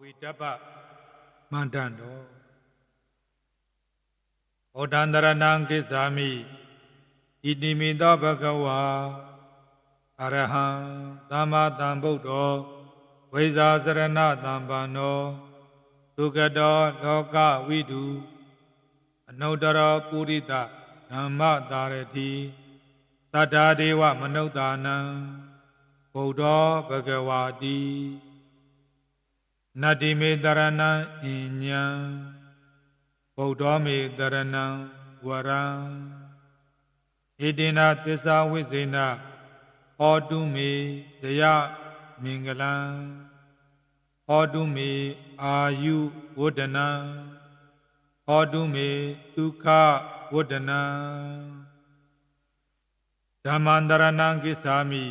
ဝိတပ္ပမန္တန်တော်ဩဒန္တရဏံကိစ္ဆာမိဣတိမိသောဘဂဝါအရဟံသမ္မာသမ္ဗုဒ္ဓောဝိဇာစရဏတံပန္နောဒုက္ကတောလောကဝိတုအနုတ္တရောပုရိသဓမ္မတာရတိတတ္ထာဒေဝမနုဿာနံဗုဒ္ဓောဘဂဝါတိ နတ္တိမေတရဏံအညံဗုဒ္ဓောမေတရဏံဝရံဣတိနာသစ္စာဝိဇေနဟောတုမေတယမင်္ဂလံဟောတုမေအာယုဝဒနံဟောတုမေဒုက္ခဝဒနံဓမ္မန္တရဏံကိစ္ဆာမိ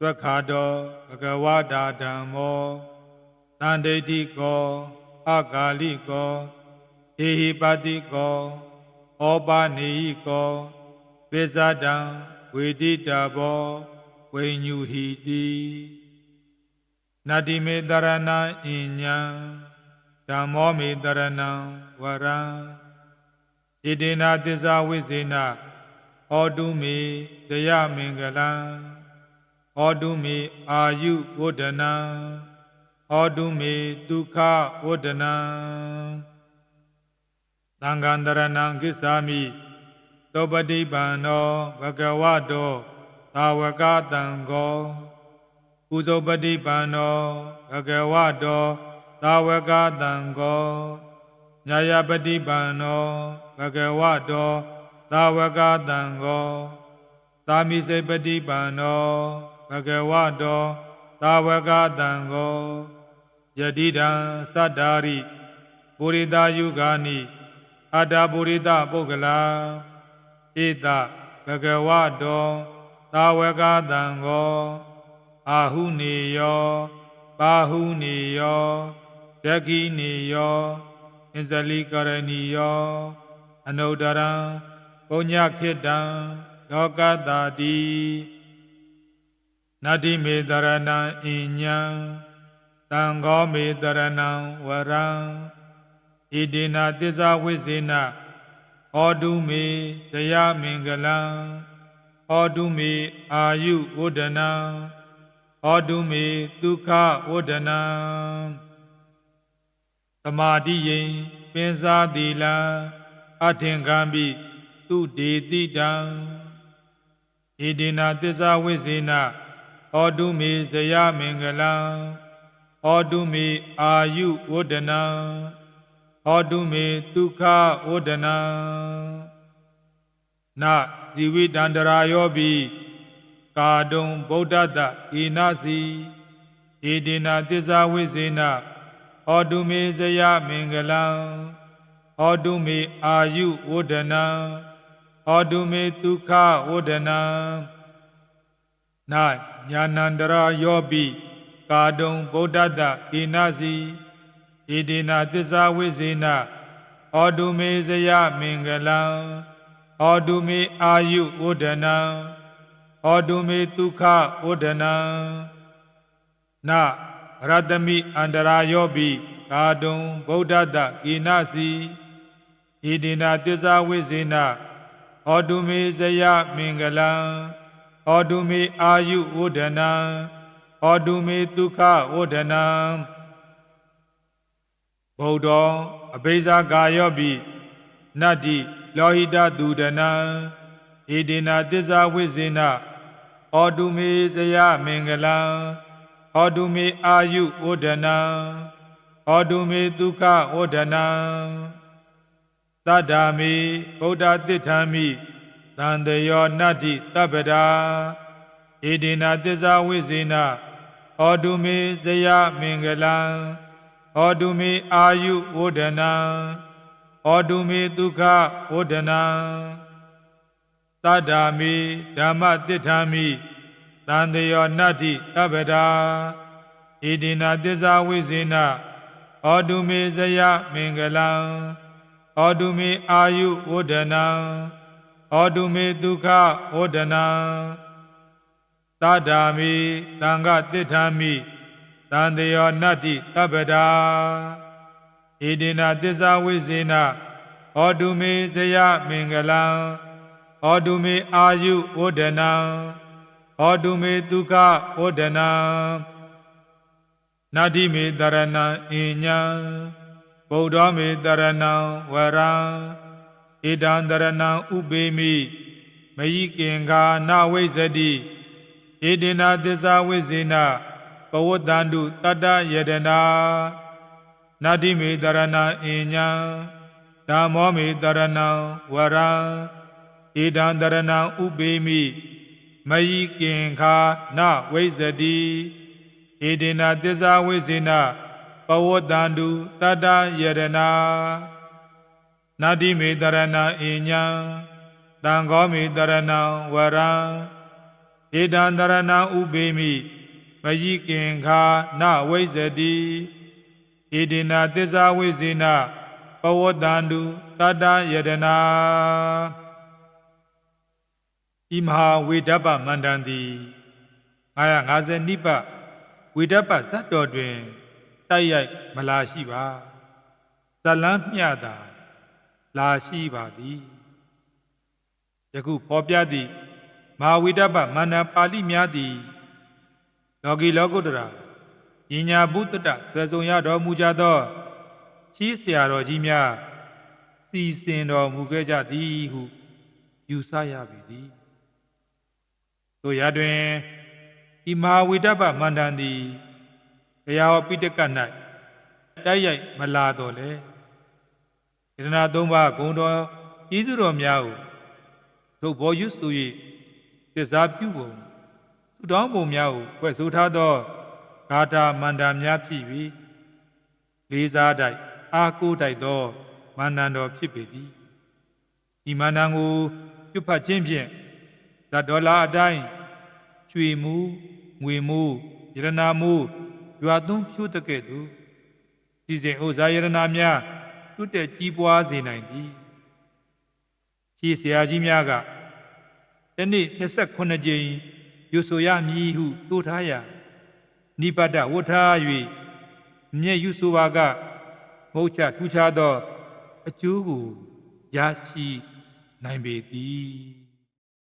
သက္ခါတောဘဂဝတာဓမ္မော တန္တိတိကောအကာလိကောဧဟိပတိကောဩပါနေဟိကောပိဇဒံဝေတိတဘောဝိညူဟိတိနတ္တိမေတရဏံအညံဓမ္မောမေတရဏံဝရံဣတိနာသစ္စာဝိဇေနဟောတုမေတယမင်္ဂလံဟောတုမေအာယုဝဒနံ ဟောတုမေဒုက္ခဝဒနံသံဃန္တရဏံကိစ္ဆာမိသောပတိပန္နောဘဂဝတောသာဝကတံကောကုဇောပတိပန္နောဘဂဝတောသာဝကတံကောညာယပတိပန္နောဘဂဝတောသာဝကတံကောသာမိစေပတိပန္နောဘဂဝတောသာဝကတံကော ယတိတံသတ္တာရိပုရိတာယုဂာနိအတ္တပုရိသပုဂ္ဂလာဣတဘဂဝတောသာဝကတံကောအာဟုနေယောပါဟုနေယောဒက္ခိနေယောအစ္စလိကရဏီယောအနုဒရံပုညခိတံလောကတာတိနတ္တိမေတရဏံအညံ တံဃောမေတရဏံဝရံဣတိနာသစ္စာဝိဇေနဟောတုမေတယမင်္ဂလံဟောတုမေအာယုဝဒနံဟောတုမေဒုက္ခဝဒနံသမာတိယိပင်စားတိလံအထင်ခံပိသူဒေတိတံဣတိနာသစ္စာဝိဇေနဟောတုမေဇယမင်္ဂလံ ဟောတုမေအာယုဝဒနံဟောတုမေဒုက္ခဝဒနာနဇီဝိတန္တရာယောပိကာတုံဗုဒ္ဓတဧနစီဧဒေနာသစ္စာဝိဇေနဟောတုမေဇယမင်္ဂလံဟောတုမေအာယုဝဒနာဟောတုမေဒုက္ခဝဒနာနညာနန္တရာယောပိ ကာတုံဗုဒ္ဓတဧနစီဣတိနာသစ္စာဝိဇေနဟောတုမေဇယမင်္ဂလံဟောတုမေအာယုဝဒနံဟောတုမေဒုက္ခဝဒနံနရတမိအန္တရာယောပိကာတုံဗုဒ္ဓတကိနစီဣတိနာသစ္စာဝိဇေနဟောတုမေဇယမင်္ဂလံဟောတုမေအာယုဝဒနံ ဟောတုမေဒုက္ခဝဒနံဗုဒ္ဓောအဘိဇာကာယောပိနတ္တိလောဟိတသူဒနံဣတိနာသစ္စာဝိဇေနဟောတုမေဇယမင်္ဂလံဟောတုမေအာယုဝဒနံဟောတုမေဒုက္ခဝဒနံသတ္တာမေဗုဒ္ဓတိဋ္ဌာမိတန်တယောနတ္တိတပ္ပဒါဣတိနာသစ္စာဝိဇေန ဟောတုမေဇယမင်္ဂလံဟောတုမေအာယုဝဒနာဟောတုမေဒုက္ခဝဒနာသတ္တာမေဓမ္မတိဋ္ဌာမိတန်တယောနတ္တိတပ္ပဒါဣတိနာသစ္စာဝိဇေနဟောတုမေဇယမင်္ဂလံဟောတုမေအာယုဝဒနာဟောတုမေဒုက္ခဝဒနာ သတ္တာမေသံဃတိဋ္ဌာမိတတန်တေယောနတ္တိတပ္ပဒါဣတိနာသစ္စာဝိဇေနဟောတုမေဇယမင်္ဂလံဟောတုမေအာယုဝဒနံဟောတုမေဒုက္ခဝဒနံနာတိမေတရဏံအညံဗုဒ္ဓမေတရဏံဝရံဣဒံတရဏံဥပေမိမယိကင်္ဂာနဝိဇ္ဇတိ ဣတိနာသစ္စာဝိဇေနပဝတ္တန္တုတတ္တယတနာနာတိမေတရဏံအညံဓမ္မောမေတရဏံဝရံဣဒံတရဏံဥပေမိမယိကင်္ခာနဝိဇ္ဇတိဣတိနာသစ္စာဝိဇေနပဝတ္တန္တုတတ္တယတနာနာတိမေတရဏံအညံတံဃောမေတရဏံဝရံဣ ဒံတရဏံဥပေမိမယိကင်္ခာနဝိဇ္ဇတိဣတိနာသစ္စာဝိဇေနပဝတ္တန္တုတတ္တယတနာဤမဟာဝေဒပ္ပမန္တန်တိ950နိပဝေဒပ္ပဇတ်တော်တွင်တိုက်ရိုက်မလာရှိပါဇလန်းမျှတာလာရှိပါသည်ယခုဖော်ပြသည့် မဟာဝိတ္တပမန္တပါဠိများသည်လောကီလောကုတ္တရာယညာဘုဒ္ဓတဆွေဆောင်ရတော်မူကြသောရှီးဆရာတော်ကြီးများစီစဉ်တော်မူခဲ့ကြသည်ဟုယူဆရပေသည်တို့ရတွင်ဤမဟာဝိတ္တပမန္တန်သည်တရားဟောပိဋက၌တိုက်ရိုက်မလာတော်လေယတနာသုံးပါးဂုံတော်ဤသူတော်များကိုသို့ဘောယူဆူ၍ သစ္စာပြုပုံသုတောင်းပုံများကိုဖွဲ့ဆိုထားသောဂါထာမန္တန်များဖြစ်၍လေးစားတိုက်အာကိုတိုက်သောမန္တန်တော်ဖြစ်ပေသည်ဤမန္တန်ကိုပြုဖတ်ခြင်းဖြင့်သတ္တောလာအတိုင်းကျွေမှုငွေမှုယရနာမှုရွာသွန်းဖြိုးတကဲ့သို့စီစဉ်ဥစ္စာယရနာများတွတ်တဲ့ကြီးပွားစေနိုင်သည်ရှေးဆရာကြီးများက တနေ့28ကြိမ်ယူဆိုရမည်ဟုသို့ထားရာနိပတ္တဝဋ္ဌာ၍မြဲ့ယူဆိုပါကမဟုတ်ချထူးခြားသော အကျိုးကိုရရှိနိုင်ပေသည်